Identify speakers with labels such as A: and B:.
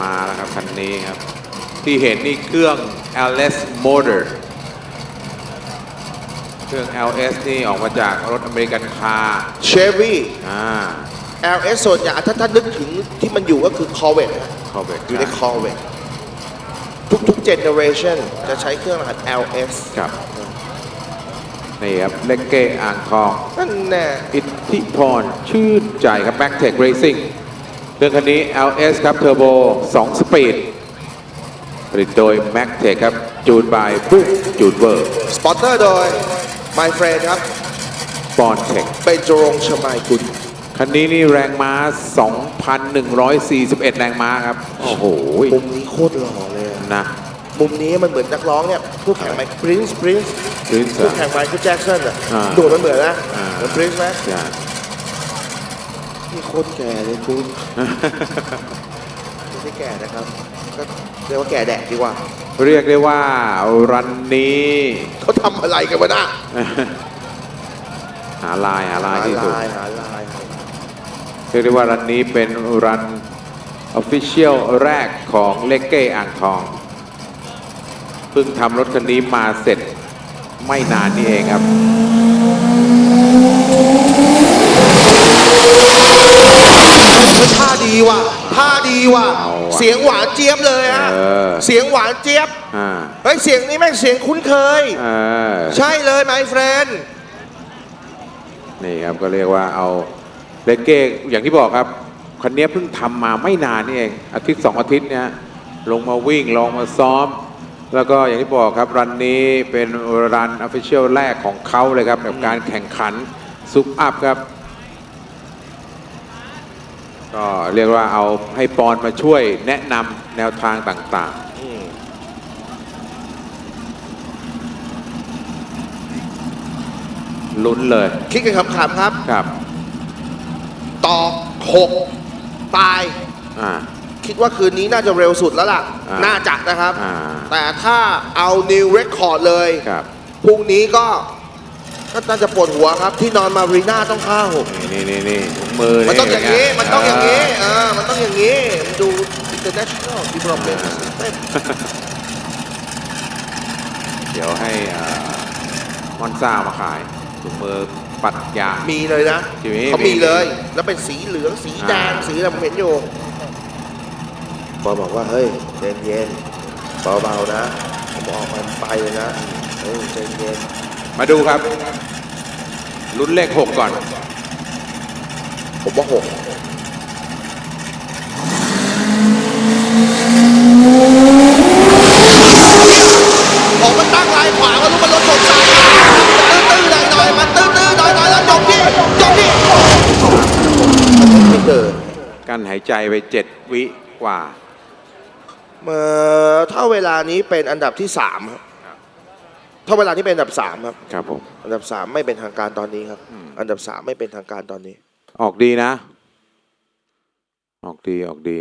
A: มาแล้วครับคันนี้ครับ ที่เห็นนี่เครื่อง LS Motor เครื่อง LS นี่ออกมาจากรถอเมริกันคาร์
B: เชฟวี่
A: อ่า
B: LS ส่วนใหญ่ถ้าท่านนึกถึงที่มันอยู่ก็คือ Corvette นะ
A: คอเบ
B: อยู่ใน Corvette ทุกๆ generation จะใช้เครื่องรหัส LS
A: ครับ นี่ครับ เลกเก้อ่างทอง
B: นั่นแน่
A: อิทธิพรชื่นใจครับ Backtech Racing เครื่ องคันนี้ LS ครับเทอร์โบ 2 สปีด ผลิตโดย m a c t e c ครับ จูนบายปุ๊กจูนเวอร์
B: สปอนเตอร์โดย My Friend ครับ
A: ปอนเทค
B: เป็นจรงค์ชมายกุล
A: คันนี้นี่แรงม้า 2,141 แรงม้าครับ โอ้โห
B: มุมนี้โคตรหล่อเลยอะ
A: นะ
B: มุมนี้มันเหมือนนักร้องเนี่ยผู้แข่งไมค์ Prince Prince
A: พื้นเสื
B: ผู้
A: อ
B: แข่งไมค์คือแจ็คสันอะ
A: อ่า
B: โดดมันเหมือนนะ
A: อ่า
B: เหมือน Prince ไหม
A: ใช่
B: นี่โคตรแก่เลยคุณ ไม่ใช่แก่นะครับ ก็เรียกว่าแก่แดดดีกว่า
A: เรียกได้ว่ารันนี้
B: เขาทำอะไรกันวะน่ะ
A: หาลายหาลายที่สุด
B: หาลายหาลาย
A: เรียกได้ว่ารันนี้เป็นรันออฟฟิเชียลแรกของเลกเก้อ่างทอง เพิ่งทำรถคันนี้มาเสร็จไม่นานนี่เองครับ
B: เฮ้ยท่าดีว่ะท่าดีว่ะ
A: เอาว่ะ
B: เสียงหวานเจี๊ยบเลยอะ
A: เออ
B: เสียงหวานเจี๊ยบ
A: อ่า
B: เฮ้ยเสียงนี้แม่งเสียงคุ้นเคย
A: เออ
B: ใช่เลย my friend
A: นี่ครับก็เรียกว่าเอาเลกเก้อย่างที่บอกครับคันนี้เพิ่งทำมาไม่นานนี่เองอาทิตย์สองอาทิตย์เนี่ยลงมาวิ่งลองมาซ้อม แล้วก็อย่างที่บอกครับรันนี้เป็นรันออฟฟิเชียลแรกของเขาเลยครับกับการแข่งขันซุปอัพครับ ก็เรียกว่าเอาให้ปอนมาช่วยแนะนำแนวทางต่าง ๆ ลุ้นเลย
B: คิดกันขำๆครับ
A: ครับ
B: ตอกหกตาย
A: อ่า
B: คิดว่าคืนนี้น่าจะเร็วสุดแล้วล่ะ
A: อ่า
B: น่าจะนะครับ
A: อ่า
B: แต่ถ้าเอา new record เลย
A: ครับ
B: พรุ่งนี้ก็ ก็น่าจะปวดหัวครับที่นอนมารีน่าต้องเข้า
A: นี่นี่นี่ถุงมือ
B: มันต้องอย่างนี้ มันต้องอย่างนี้
A: นี้
B: เออมันต้องอย่างนี้มันดู international development system
A: เดี๋ยวให้อ่ามอนซ่ามาขายถุงมือปัดยาง
B: มีเลยนะ
A: มี
B: เขา
A: มี
B: มีเลย แล้วเป็นสีเหลืองสีแดง
A: อ่า
B: สีอะไรผมเห็นอยู่บอลบอกว่าเฮ้ยเย็นเย็นๆเบาๆนะผมออกมันไปเลยนะเฮ้ยใจเย็น
A: มาดูครับ ลุ้นเลขหกก่อน
B: ผมว่าหกออกมาตั้งลายขวางก็รู้มันรถชนซ้ายตื้อๆหน่อยๆมันตื้อๆหน่อยๆแล้วจบที่จบที่ไม่เกิด
A: กั้นหายใจไปเจ็ดวิกว่า
B: เอ่อถ้าเวลานี้เป็นอันดับที่สามครับ ถ้าเวลานี้เป็นอันดับสามครับ
A: ครับผม
B: อันดับสามไม่เป็นทางการตอนนี้ครับ อันดับสามไม่เป็นทางการตอนนี้
A: ออกดีนะ ออกดีออกดี